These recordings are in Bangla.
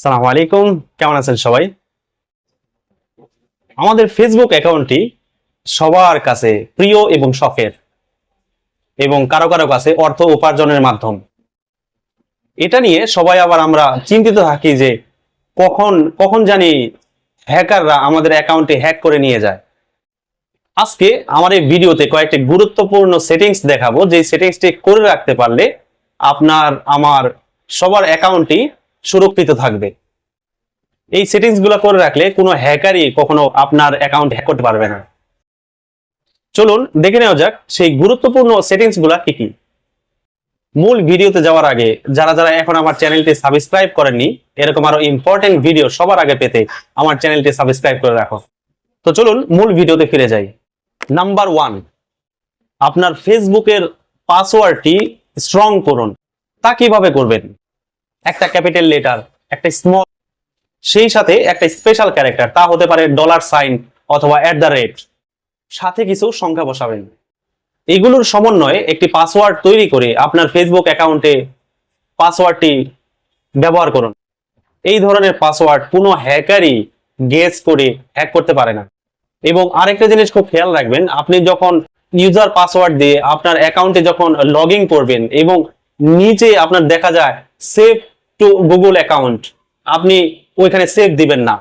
সালাম আলাইকুম, কেমন আছেন সবাই? আমাদের ফেসবুক অ্যাকাউন্টটি সবার কাছে প্রিয় এবং শখের এবং কারও কারও কাছে অর্থ উপার্জনের মাধ্যম। এটা নিয়ে সবাই আবার আমরা চিন্তিত থাকি যে কখন কখন জানি হ্যাকাররা আমাদের অ্যাকাউন্টে হ্যাক করে নিয়ে যায়। আজকে আমার এই ভিডিওতে কয়েকটি গুরুত্বপূর্ণ সেটিংস দেখাবো। যে সেটিংসটি করে রাখতে পারলে আপনার, আমার সবার অ্যাকাউন্টটি সুরক্ষিত থাকবে। এই সেটিংসগুলো করে রাখলে কোনো হ্যাকারই কখনো আপনার অ্যাকাউন্ট হ্যাক করতে পারবে না। চলুন দেখে নেওয়া যাক সেই গুরুত্বপূর্ণ সেটিংসগুলা কি কি। মূল ভিডিওতে যাওয়ার আগে, যারা যারা এখন আমার চ্যানেলটি সাবস্ক্রাইব করেননি, এরকম আরও ইম্পর্টেন্ট ভিডিও সবার আগে পেতে আমার চ্যানেলটি সাবস্ক্রাইব করে রাখো। তো চলুন মূল ভিডিওতে ফিরে যাই। নাম্বার ওয়ান আপনার ফেসবুকের পাসওয়ার্ডটি স্ট্রং করুন। তা কীভাবে করবেন? একটা ক্যাপিটাল লেটার, একটা স্মল সেই সাথে একটা স্পেশাল ক্যারেক্টার তা হতে পারে ডলার সাইন অথবা অ্যাট দ্য রেট সাথে কিছু সংখ্যা বসাবেন। এগুলোর সমন্বয়ে একটি পাসওয়ার্ড তৈরি করে আপনার ফেসবুক অ্যাকাউন্টে পাসওয়ার্ডটি ব্যবহার করুন। এই ধরনের পাসওয়ার্ড কোনো হ্যাকারই গেস করে হ্যাক করতে পারে না। এবং আরেকটা জিনিস খুব খেয়াল রাখবেন, আপনি যখন ইউজার পাসওয়ার্ড দিয়ে আপনার অ্যাকাউন্টে যখন লগ করবেন এবং নিচে আপনার দেখা যায় সেভ টু গুগল অ্যাকাউন্ট আপনি ওইখানে সেভ দিবেন না।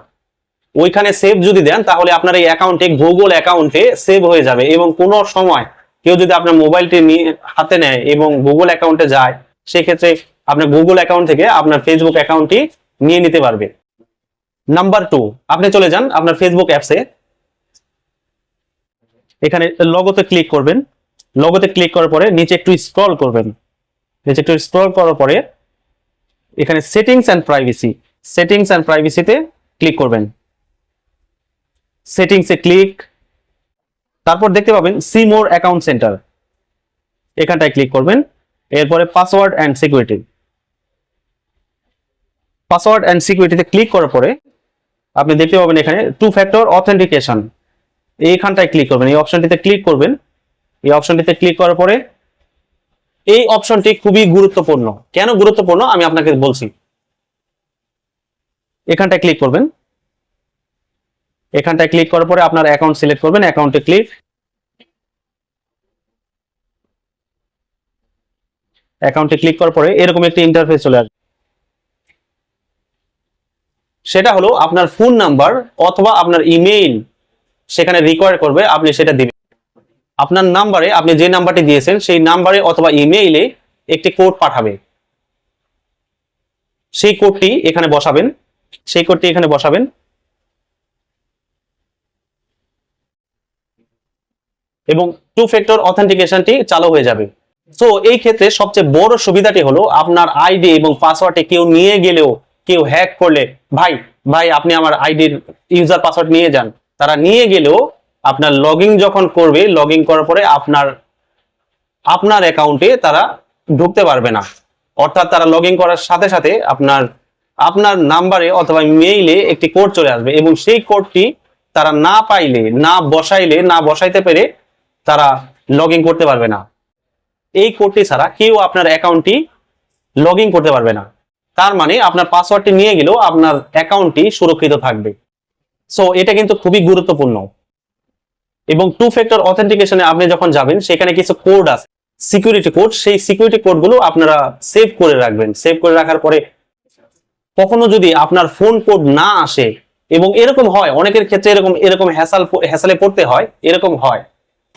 ওইখানে সেভ যদি দেন, তাহলে আপনার এই অ্যাকাউন্টে গুগল অ্যাকাউন্টে সেভ হয়ে যাবে এবং কোনো সময় কেউ যদি আপনার মোবাইলটি নিয়ে হাতে নেয় এবং গুগল অ্যাকাউন্টে যায়, সেক্ষেত্রে আপনার গুগল অ্যাকাউন্ট থেকে আপনার ফেসবুক অ্যাকাউন্টটি নিয়ে নিতে পারবে। নাম্বার টু আপনি চলে যান আপনার ফেসবুক অ্যাপসে এখানে লগোতে ক্লিক করবেন। লগোতে ক্লিক করার পরে নিচে একটু স্ক্রল করবেন। নিচে একটু স্ক্রল করার পরে এখানে settings and privacy settings and প্রাইভেসিতে click করবেন। সেটিংসে ক্লিক তারপর দেখতে পাবেন সি মোর অ্যাকাউন্ট সেন্টার এখানটায় ক্লিক করবেন। এরপরে password and security password and সিকিউরিটিতে click করার পরে আপনি দেখতে পাবেন এখানে টু ফ্যাক্টর অথেন্টিকেশন এইখানটায় ক্লিক করবেন। এই অপশনটিতে ক্লিক করবেন। এই অপশনটিতে ক্লিক করার পরে এই অপশনটি খুবই গুরুত্বপূর্ণ। কেন গুরুত্বপূর্ণ? আমি আপনাকে বলছি। এখানটায় ক্লিক করবেন। এখানটায় ক্লিক করার পরে আপনার অ্যাকাউন্ট সিলেক্ট করবেন অ্যাকাউন্টে ক্লিক অ্যাকাউন্টে ক্লিক করার পরে এরকম একটি ইন্টারফেস চলে আসবে। সেটা হলো আপনার ফোন নাম্বার অথবা আপনার ইমেইল সেখানে রিকোয়ার করবে, আপনি সেটা দিবেন। আপনার নাম্বারে আপনি যে নাম্বারটি দিয়েছেন, সেই নাম্বারে অথবা ইমেইলে একটি কোড পাঠাবে। সেই কোডটি এখানে বসাবেন। সেই কোডটি এখানে বসাবেন। এবং টু ফ্যাক্টর অথেন্টিকেশনটি চালু হয়ে যাবে। সো এই ক্ষেত্রে সবচেয়ে বড় সুবিধাটি হলো আপনার আইডি এবং পাসওয়ার্ডে কেউ নিয়ে গেলেও কেউ হ্যাক করলে, ভাই ভাই, আপনি আমার আইডির ইউজার পাসওয়ার্ড নিয়ে যান। তারা নিয়ে গেলেও আপনার লগ যখন করবে লগ করার পরে আপনার আপনার অ্যাকাউন্টে তারা ঢুকতে পারবে না। অর্থাৎ তারা লগ করার সাথে সাথে আপনার আপনার নাম্বারে অথবা মেইলে একটি কোড চলে আসবে এবং সেই কোডটি তারা না পাইলে, না বসাইলে, না বসাইতে পেরে তারা লগ করতে পারবে না। এই কোডটি ছাড়া কেউ আপনার অ্যাকাউন্টটি লগ করতে পারবে না। তার মানে আপনার পাসওয়ার্ডটি নিয়ে গেলেও আপনার অ্যাকাউন্টটি সুরক্ষিত থাকবে। সো এটা কিন্তু খুবই গুরুত্বপূর্ণ। এবং টু ফ্যাক্টর অথেন্টিকেশনে আপনি যখন যাবেন, সেখানে কিছু কোড আছে। সিকিউরিটি কোড সেই সিকিউরিটি কোডগুলো আপনারা সেভ করে রাখবেন। সেভ করে রাখার পরে কখনো যদি আপনার ফোন কোড না আসে, এবং এরকম হয়, অনেকের ক্ষেত্রে এরকম এরকম হ্যাসাল হ্যাসালে পড়তে হয়, এরকম হয়।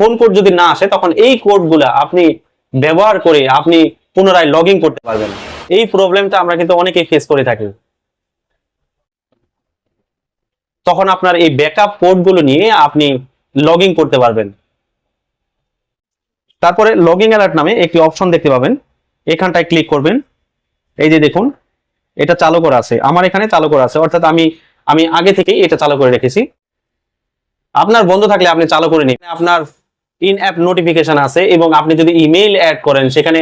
ফোন কোড যদি না আসে, তখন এই কোডগুলা আপনি ব্যবহার করে আপনি পুনরায় লগ করতে পারবেন। এই প্রবলেমটা আমরা কিন্তু অনেকেই ফেস করে থাকি। তখন আপনার এই ব্যাকআপ কোডগুলো নিয়ে আপনি লগ করতে পারবেন। তারপরে লগিং অ্যালার্ট নামে একটি অপশন দেখতে পাবেন। এখানটায় ক্লিক করবেন। এই যে দেখুন, এটা চালু করা আছে। আমার এখানে চালু করা আছে। অর্থাৎ আমি আমি আগে থেকেই এটা চালু করে রেখেছি। আপনার বন্ধ থাকলে আপনি চালু করে নিন। আপনার ইন অ্যাপ নোটিফিকেশন আছে এবং আপনি যদি ইমেইল অ্যাড করেন, সেখানে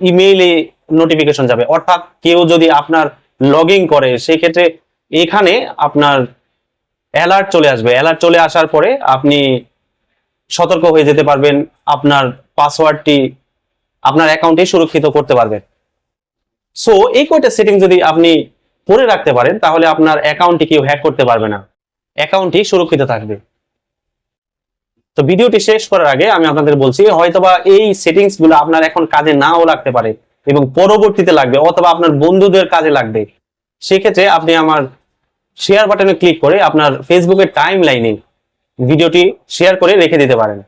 ইমেইলে নোটিফিকেশন যাবে। অর্থাৎ কেউ যদি আপনার লগ করে সেই ক্ষেত্রে এখানে আপনার অ্যালার্ট চলে আসবে। অ্যালার্ট চলে আসার পরে আপনি সতর্ক হয়ে যেতে পারবেন। আপনার পাসওয়ার্ডটি আপনার অ্যাকাউন্টে সুরক্ষিত করতে পারবেন। সো এই কয়টা সেটিং যদি আপনি করে রাখতে পারেন, তাহলে আপনার অ্যাকাউন্টটি কেউ হ্যাক করতে পারবে না। অ্যাকাউন্টটি সুরক্ষিত থাকবে। তো ভিডিওটি শেষ করার আগে আমি আপনাদের বলছি, হয়তোবা এই সেটিংসগুলো আপনার এখন কাজে নাও লাগতে পারে এবং পরবর্তীতে লাগবে অথবা আপনার বন্ধুদের কাজে লাগবে। সেক্ষেত্রে আপনি আমার শেয়ার বাটনে ক্লিক করে আপনার ফেসবুকের টাইম লাইনে ভিডিওটি শেয়ার করে রেখে দিতে পারেন।